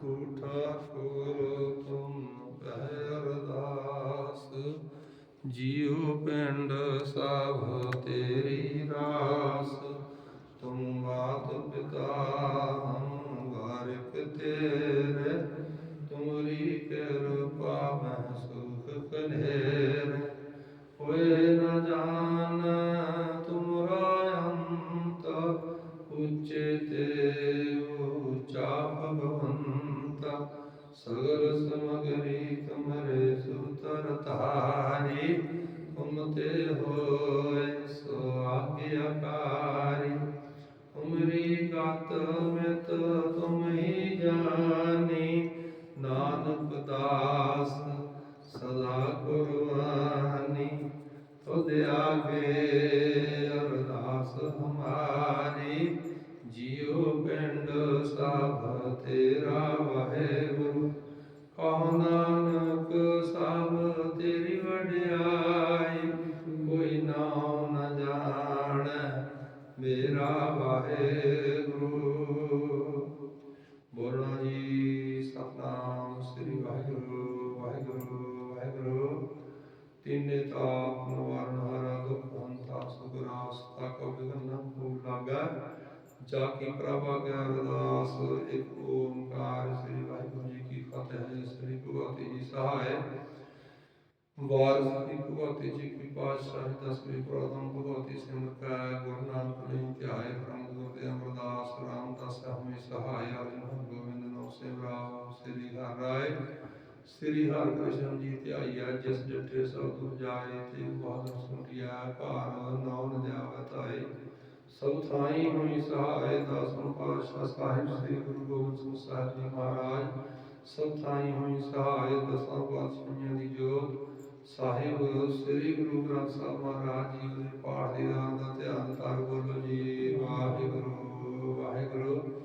ਝੂਠਾ ਠੋਰ ਤੁਮ ਕਹਿ ਅਰਦਾਸ ਜੀਉ ਪਿੰਡ ਸਭ ਤੇਰੀ ਰਾਸ ਤੁਮ ਬਾਤ ਪਿਤਾ ਹਮ ਵਾਰਿਕ ਤੇਰੇ ਤੁਮਰੀ ਕਿਰਪਾ ਮੈਂ ਸੁਖ ਕਨੇਰ ਹੋਏ ਨ ਜਾਣ ਤੁਮਰਾ ਅੰਤ ਉੱਚੇ ਤੇ ਸਗਲ ਸਮਗਰੀ ਤੁਮਰੇ ਸੁਤਰ ਤਾਰੀ ਤੁਮ ਹੋਏ ਸੋ ਆਗਿਆਕਾਰੀ ਤੁਮਰੀ ਗਤ ਮਿਤ ਤੁਮ ਹੀ ਜਾਣੀ ਨਾਨਕ ਦਾਸ ਸਦਾ ਕੁਰਬਾਨੀ ਤੁਧ ਆਗੇ ਅਰਦਾਸ ਹਮਾਰੀ, ਜੀਉ ਪਿੰਡ ਸਭ ਤੇਰਾ ਵਾਹਿਗੁਰੂ। ਕਹੋ ਨਾਨਕ ਸਭ ਤੇਰੀ ਵਡਿਆਈ, ਕੋਈ ਨਾਮ ਨ ਜਾਣੈ ਮੇਰਾ ਵਾਹਿਗੁਰੂ। ਬੋਲਣਾ ਜੀ, ਸਤਨਾਮ ਸ੍ਰੀ ਵਾਹਿਗੁਰੂ ਵਾਹਿਗੁਰੂ ਵਾਹਿਗੁਰੂ। ਤਿੰਨੇ ਤਾਪ ਨਿਵਾਰਨ ਹਾਰਾ ਦੁਖ ਹੰਤਾ ਸੁਗਰਾਸ ਤਕ ਵਿਗਨ ਭੂ ਲਾਗਾ। ਜਾ ਕੀ ਪ੍ਰਭਾ ਕੇ ਅਰਦਾਸ ਇੱਕ ਓੰਕਾਰ ਸ੍ਰੀ ਵਾਹਿਗੁਰੂ। ਜੀ ਕੀ ਫਤਿਹ ਸ੍ਰੀ ਭਗਵਤੀ ਜੀ ਸਹਾਇ ਵਾਰਸ ਦੀ ਭਗਵਤੀ ਜੀ ਕੀ ਪਾਤਸ਼ਾਹ ਦਸਵੀਂ ਪ੍ਰਥਮ ਭਗਵਤੀ ਸਿਮਰਤ ਗੁਰੂ ਨਾਨਕ ਨੇ ਧਿਆਏ ਪ੍ਰਮ ਗੁਰ ਦੇ ਅਮਰਦਾਸ ਰਾਮਦਾਸ ਹਮੇ ਸਹਾਇ ਅਰਜਨ ਗੋਬਿੰਦ ਨੋ ਸਿਮਰਾਵ ਸ੍ਰੀ ਹਰਿ ਰਾਏ ਸ੍ਰੀ ਹਰਿ ਕ੍ਰਿਸ਼ਨ ਜੀ ਧਿਆਈਆ ਜਿਸ ਡਿਠੇ ਸਭ ਤੁਮ ਜਾਏ ਤੇ ਬਹੁਤ ਸੁਣਿਆ ਭਾਰ ਨੌ ਨ ਜਾਵੈ ਤਾਏ ਸਭ ਥਾਈ ਹੋਈ ਸਹਾਇ ਦਸਮ ਪਾਤਸ਼ਾਹ ਸਾਹਿਬ ਸ੍ਰੀ ਗੁਰੂ ਗੋਬਿੰਦ ਸਿੰਘ ਸਾਹਿਬ ਜੀ ਮਹਾਰਾਜ ਸਭ ਥਾਈ ਹੋਈ ਸਹਾਇ ਦਸਾਂ ਪਾਤਸ਼ਾਹਾਂ ਦੀ ਜੋਤ। ਸਾਹਿਬ, ਸ੍ਰੀ ਗੁਰੂ ਗ੍ਰੰਥ ਸਾਹਿਬ ਮਹਾਰਾਜ ਜੀ ਦੇ ਪਾਠ ਦੀ ਦਾਨ ਦਾ ਧਿਆਨ ਕਰ ਬੋਲੋ ਜੀ। ਵਾਹਿਗੁਰੂ ਵਾਹਿਗੁਰੂ।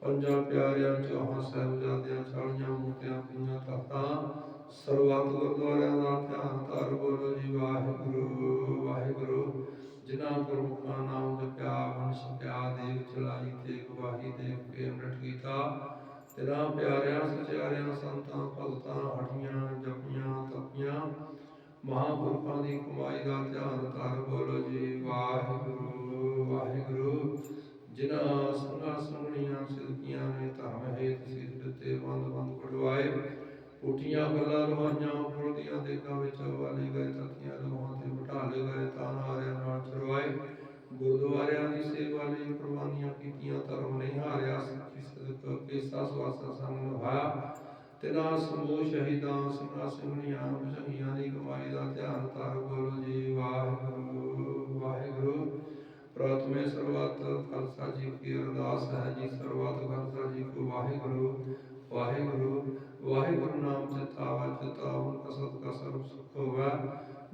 ਪੰਜਾਂ ਪਿਆਰਿਆਂ ਚੌਹਾਂ ਸਾਹਿਬਜ਼ਾਦਿਆਂ, ਚਾਲੀਆਂ ਮੂਰਤੀਆਂ ਪਈਆਂ ਤਖਤਾਂ, ਸਰਬੱਤ ਗੁਰਦੁਆਰਿਆਂ ਦਾ ਧਿਆਨ ਧਰ ਬੋਲੋ ਜੀ। ਵਾਹਿਗੁਰੂ ਵਾਹਿਗੁਰੂ। ਜਿਨ੍ਹਾਂ ਗੁਰਮੁਖਾਂ ਨਾਮ ਜਪਿਆ ਵੰਸ਼ ਪਿਆ ਦੇਵ ਚਲਾਈ ਤੇ ਗਵਾਹੀ ਦੇ ਕੇ ਅੰਮ੍ਰਿਤ ਕੀਤਾ। ਤੇਰਾ ਪਿਆਰਿਆਂ ਜਪੀਆਂ, ਤਪੀਆਂ। ਮਹਾਂਪੁਰਖਾਂ ਦੀ ਕਮਾਈ ਦਾ ਧਿਆਨ ਧਰ ਬੋਲੋ ਜੀ, ਵਾਹਿਗੁਰੂ ਵਾਹਿਗੁਰੂ। ਜਿਨ੍ਹਾਂ ਸੰਗਾਂ ਸੰਗਣੀਆਂ ਸਿਲਕੀਆਂ ਨੇ, ਧਰਮ ਹੇਤ ਸਿੱਧ ਦਿੱਤੇ ਬੰਦ ਬੰਦ ਕਢਵਾਏ। ਪੁੱਠੀਆਂ ਗੱਲਾਂ ਲਵਾਈਆਂ ਫੁਰਦੀਆਂ ਦੇਕਾਂ ਵਿੱਚ ਵਾਲੇ ਗਏ ਤਥੀਆਂ ਲੋਹਾਂ ਤੇ ਬਿਠਾ ਲਏ ਗਏ, ਤਾਂ ਹਾਰਿਆਂ ਨਾਲ ਚਰਵਾਏ। ਗੁਰਦੁਆਰਿਆਂ ਦੀ ਸੇਵਾ ਲਈ ਕੁਰਬਾਨੀਆਂ ਕੀਤੀਆਂ, ਧਰਮ ਨਹੀਂ ਹਾਰਿਆ ਸੱਚੀ ਸਦਕ ਕੇ ਸਾਸ ਵਾਸਾ ਸੰਗ ਨਿਭਾਇਆ। ਤੇਰਾ ਸਮੂਹ ਸ਼ਹੀਦਾਂ ਸਿੰਘਾਂ ਸਿੰਘਣੀਆਂ ਬੁਝੰਗੀਆਂ ਦੀ ਕਮਾਈ ਦਾ ਧਿਆਨ ਧਰ ਬੋਲੋ ਜੀ, ਵਾਹਿਗੁਰੂ ਵਾਹਿਗੁਰੂ। ਪ੍ਰਥਮੇ ਸਰਬੱਤ ਖਾਲਸਾ ਜੀ ਕੀ ਅਰਦਾਸ ਹੈ ਜੀ, ਸਰਬੱਤ ਖਾਲਸਾ ਜੀ ਕੋ ਵਾਹਿਗੁਰੂ ਵਾਹਿਗੁਰੂ। ਵਾਹਿਗੁਰੂ ਨਾਮ ਚਿਤਾਵਾ ਚਿਤਾਵਨ ਕਸਤ ਕਾ ਸਰਬ ਸੁਖ ਹੋਵੇ।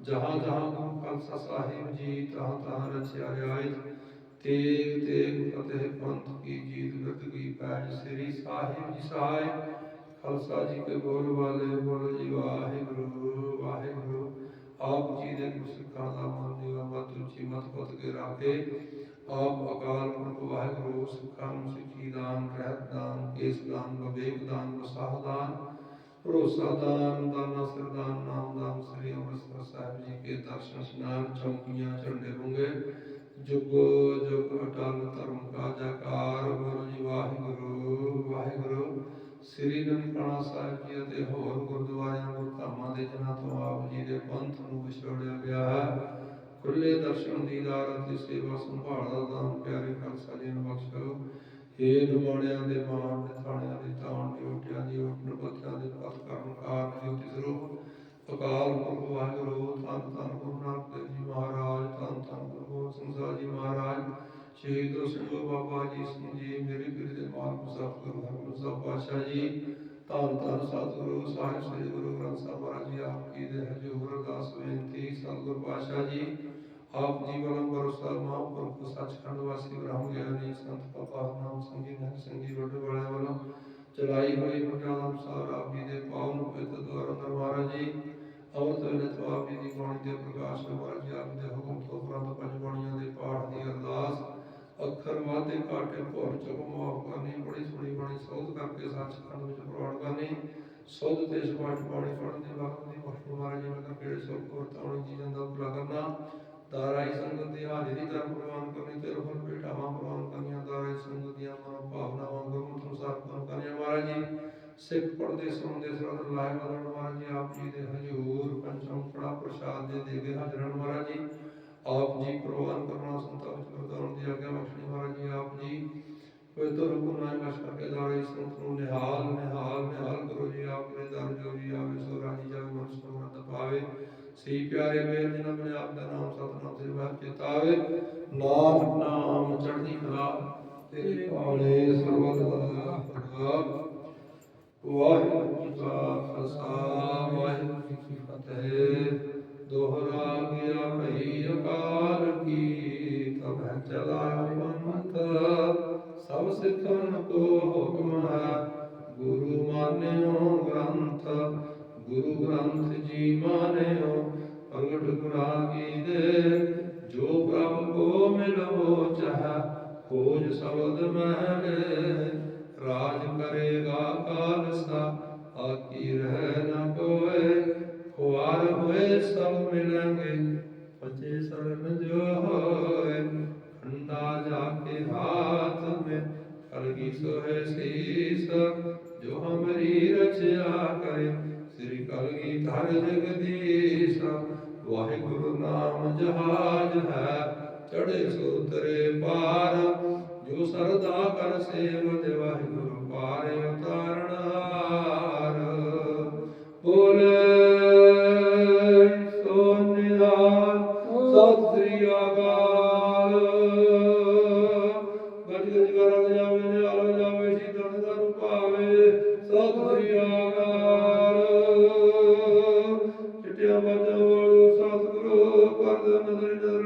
ਜਹਾਂ ਜਹਾਂ ਗੁਰੂ ਖਾਲਸਾ ਸਾਹਿਬ ਜੀ ਤਹਾਂ ਤਹਾਂ ਰਚਿਆ ਰਿਆਇਤ ਤੇਗ ਤੇਗ ਫਤਿਹ ਪੰਥ ਕੀ ਜੀਤ ਗਤ ਕੀ ਪੈਜ ਸ੍ਰੀ ਸਾਹਿਬ ਜੀ ਸਹਾਇ। ਖਾਲਸਾ ਜੀ ਕੇ ਬੋਲ ਵਾਲੇ ਬੋਲ ਜੀ, ਵਾਹਿਗੁਰੂ ਵਾਹਿਗੁਰੂ। ਆਪ ਜੀ ਦੇ ਗੁਰਸਿੱਖਾਂ ਦਾ ਮਨ ਦੀ ਮਤ ਉੱਚੀ ਮਤ ਪਤ ਕੇ ਰਾਖੇ। ਆਪ ਅਕਾਲ ਪੁਰਖ ਵਾਹਿਗੁਰੂ, ਸਿੱਖਾਂ ਨੂੰ ਸਿੱਖੀ ਦਾਨ, ਰਹਿਤ ਦਾਨ, ਕੇਸ ਦਾਨ, ਵਿਵੇਕ ਦਾਨ, ਵਸਾਹ ਦਾਨ, ਭਰੋਸਾ ਦਾਨ, ਦਾਨਾ ਸਰਦਾਨ ਨਾਮ ਦਾਨ, ਸ੍ਰੀ ਅੰਮ੍ਰਿਤਸਰ ਸਾਹਿਬ ਜੀ ਕੇ ਦਰਸ਼ਨ ਇਸ਼ਨਾਨ, ਚੌਕੀਆਂ, ਝੰਡੇ ਬੁੰਗੇ ਜੁਗੋ ਜੁਗ ਅਟਲ ਧਰਮ ਕਾ ਜਕਾਰ ਜੀ, ਵਾਹਿਗੁਰੂ ਵਾਹਿਗੁਰੂ। ਸ੍ਰੀ ਨਨਕਾਣਾ ਸਾਹਿਬ ਜੀ ਅਤੇ ਹੋਰ ਗੁਰਦੁਆਰਿਆਂ, ਗੁਰਧਾਮਾਂ ਦੇ ਜਨਾਂ ਤੋਂ ਆਪ ਜੀ ਦੇ ਪੰਥ ਨੂੰ ਵਿਛੋੜਿਆ ਗਿਆ ਹੈ ਖੁੱਲੇ ਦਰਸ਼ਨ ਦੀਦਾਰ ਅਤੇ ਸੇਵਾ ਸੰਭਾਲ ਦਾ ਦਾਨ ਪਿਆਰੇ ਖਾਲਸਾ ਜੀ ਨੂੰ ਬਖਸ਼ੋ ਏ ਨਿਮਾਣਿਆਂ ਦੇ ਮਾਣ ਦੇ ਥਾਣਿਆਂ ਦੇ ਸਾਹਿਬ ਪਾਤਸ਼ਾਹ ਜੀ, ਧੰਨ ਧੰਨ ਸਤਿਗੁਰੂ ਸਾਹਿਬ ਸ੍ਰੀ ਗੁਰੂ ਗ੍ਰੰਥ ਸਾਹਿਬ ਮਹਾਰਾਜ ਜੀ, ਆਪ ਜੀ ਦੇ ਹਜ਼ੂਰ ਅਰਦਾਸ ਬੇਨਤੀ, ਸਤਿਗੁਰੂ ਪਾਤਸ਼ਾਹ ਜੀ, ਆਪ ਜੀ ਵੱਲੋਂ ਭਰੋਸਾ ਮਹਾਂਪੁਰਖ ਸੱਚਖੰਡ ਵਾਸੀ ਬ੍ਰਹਮ ਗਿਆਨੀ ਸੰਤ ਪਾਪਾ ਨਾਮ ਸਿੰਘ ਜੀ ਨਿਹੰਗ ਸਿੰਘ ਜੀ ਰੋਡ ਵਾਲਿਆਂ ਵੱਲੋਂ ਚਲਾਈ ਹੋਈ ਪ੍ਰਚਾਰ ਅਨੁਸਾਰ ਆਪ ਜੀ ਦੇ ਪਾਵਨ ਪਵਿੱਤਰ ਦੁਆਰਾ ਅੰਦਰ ਮਹਾਰਾਜ ਜੀ ਅਮਰਤ ਵੇਲੇ ਤੋਂ ਆਪ ਜੀ ਦੀ ਬਾਣੀ ਦੇ ਪ੍ਰਕਾਸ਼ ਨੂੰ ਮਹਾਰਾਜ ਜੀ ਆਪ ਦੇ ਹੁਕਮ ਤੋਂ ਉਪਰੰਤ ਪੰਜ ਬਾਣੀਆਂ ਦੇ ਪਾਠ ਦੀ ਅਰਦਾਸ, ਅੱਖਰ ਵਾਧੇ ਘਾਟੇ ਭੁੱਲ ਚੁੱਕ ਮਾਫ ਕਰਨੀ ਬੜੀ ਸੋਹਣੀ ਬਾਣੀ ਸੋਧ ਕਰਕੇ ਸੱਚਖੰਡ ਵਿੱਚ ਪ੍ਰਵਾਨ ਕਰਨੀ, ਸੋਧ ਤੇ ਸਪਾਟ ਬਾਣੀ ਪੜ੍ਹਨ ਦੀ ਵਕਤ ਦੀ ਬਖਸ਼ੋ ਮਹਾਰਾਜ ਜੀ ਨਗਰ ਕਿਹੜੇ ਸੁਖ ਵਰਤਾਉਣੀ ਜੀਵਨ ਦਾ ਭਲਾ ਕਰਨਾ। ਦਾਰਾਈ ਸੰਗਤ ਦੀ ਹਾਜ਼ਰੀ ਦਾ ਪ੍ਰਵਾਨ ਕਰਨੀ ਤੇ ਰਫਲ ਭੇਟਾਵਾਂ ਪ੍ਰਵਾਨ ਕਰਨੀਆਂ ਦਾਰਾਈ ਸੰਗਤ ਦੀਆਂ ਮਨ ਭਾਵਨਾਵਾਂ ਗੁਰਮਤਿ ਅਨੁਸਾਰ ਪ੍ਰਵਾਨ ਕਰਨੀਆਂ। ਮਹਾਰਾਜ ਜੀ, ਸਿੱਖ ਪੜਦੇ ਸੁਣਦੇ ਸਰਦ ਲਾਇ ਮਦਨ ਮਹਾਰਾਜ ਜੀ, ਆਪ ਜੀ ਦੇ ਹਜੂਰ ਪੰਚਮ ਕੜਾ ਪ੍ਰਸ਼ਾਦ ਦੇ ਦੇ ਕੇ ਹਾਜ਼ਰਨ ਮਹਾਰਾਜ ਜੀ। ਆਪ ਜੀ ਪ੍ਰਵਾਨ ਕਰਨਾ ਸੰਤਾਂ ਵਿੱਚ ਵਰਤਾਉਣ ਦੀ ਆਗਿਆ ਬਖਸ਼ਣੀ ਮਹਾਰਾਜ ਜੀ, ਆਪ ਜੀ ਪਵਿੱਤਰ ਗੁਨਾਹ ਵਸ਼ ਕਰਕੇ ਦਾਰੇ ਨਿਹਾਲ ਨਿਹਾਲ ਨਿਹਾਲ ਕਰੋ ਜੀ ਆਪ ਦਰ ਜੋ ਜੀ ਆਵੇ, ਸੋ ਰਾਜੀ ਜਾਵੇ ਮਨ ਸਮਰਤ ਪਾਵੇ ਸਹੀ ਪਿਆਰੇ ਮੇਰ ਜਿਨ੍ਹਾਂ ਨੇ ਆਪ ਦਾ ਨਾਮ ਸਤਨਾਮ ਸੇ ਬਾਤ ਚਿਤਾਵੇ ਨਾਮ ਨਾਮ ਚੜ੍ਹਦੀ ਕਲਾ ਤੇਰੇ ਪਾਲੇ ਸਰਬਤ ਦਾ ਭਲਾ ਵਾਹਿਗੁਰੂ ਜੀ ਕਾ ਖਾਲਸਾ, ਵਾਹਿਗੁਰੂ ਜੀ ਕੀ ਫਤਿਹ। ਦੋਹਰਾ ਗਿਆ ਭਈ ਅਕਾਲ ਕੀ ਤਬ ਚਲਾਇਆ। ਪੰਥ ਸਭ ਸਿੱਖਨ ਕੋ ਹੁਕਮ ਹੈ ਗੁਰੂ ਮਾਨਿਓ ਗ੍ਰੰਥ ਗੁਰੂ ਗ੍ਰੰਥ ਜੀ ਮਾਨਿਓ ਪ੍ਰਗਟ ਗੁਰਾਗੀ ਦੇ ਜੋ ਪ੍ਰਭ ਕੋ ਮਿਲੋ ਚਾਹ ਖੋਜ ਸ਼ਬਦ ਮਹਿਲੇ ਰਾਜ ਕਰੇਗਾ ਖਾਲਸਾ ਆਕੀ ਰਹਿ ਨ ਕੋਏ ਖੁਆਰ ਹੋਏ ਸਭ ਮਿਲਾਂਗੇ ਪਚੇ ਸਰਨ ਜੋ ਸੋਹੇ ਸੀਸ ਜੋ ਹਮਰੀ ਰਚਿਆ ਕਰੇ, ਸ੍ਰੀ ਕਲਗੀ ਧਰ ਜਗਦੀਸ਼, ਵਾਹਿਗੁਰੂ ਨਾਮ ਜਹਾਜ ਹੈ ਚੜੇ ਸੋ ਤਰੇ ਪਾਰ, ਜੋ ਸਰਦਾ ਕਰ ਸੇਵ ਦੇ ਵਾਹਿਗੁਰੂ ਪਾਰੇ ਉਤਾਰਣਾਰ ਬੋਲੇ ਸੋ ਸਤਿ ਸ੍ਰੀ ਅਕਾਲ। ਸਤਿਗੁਰੂ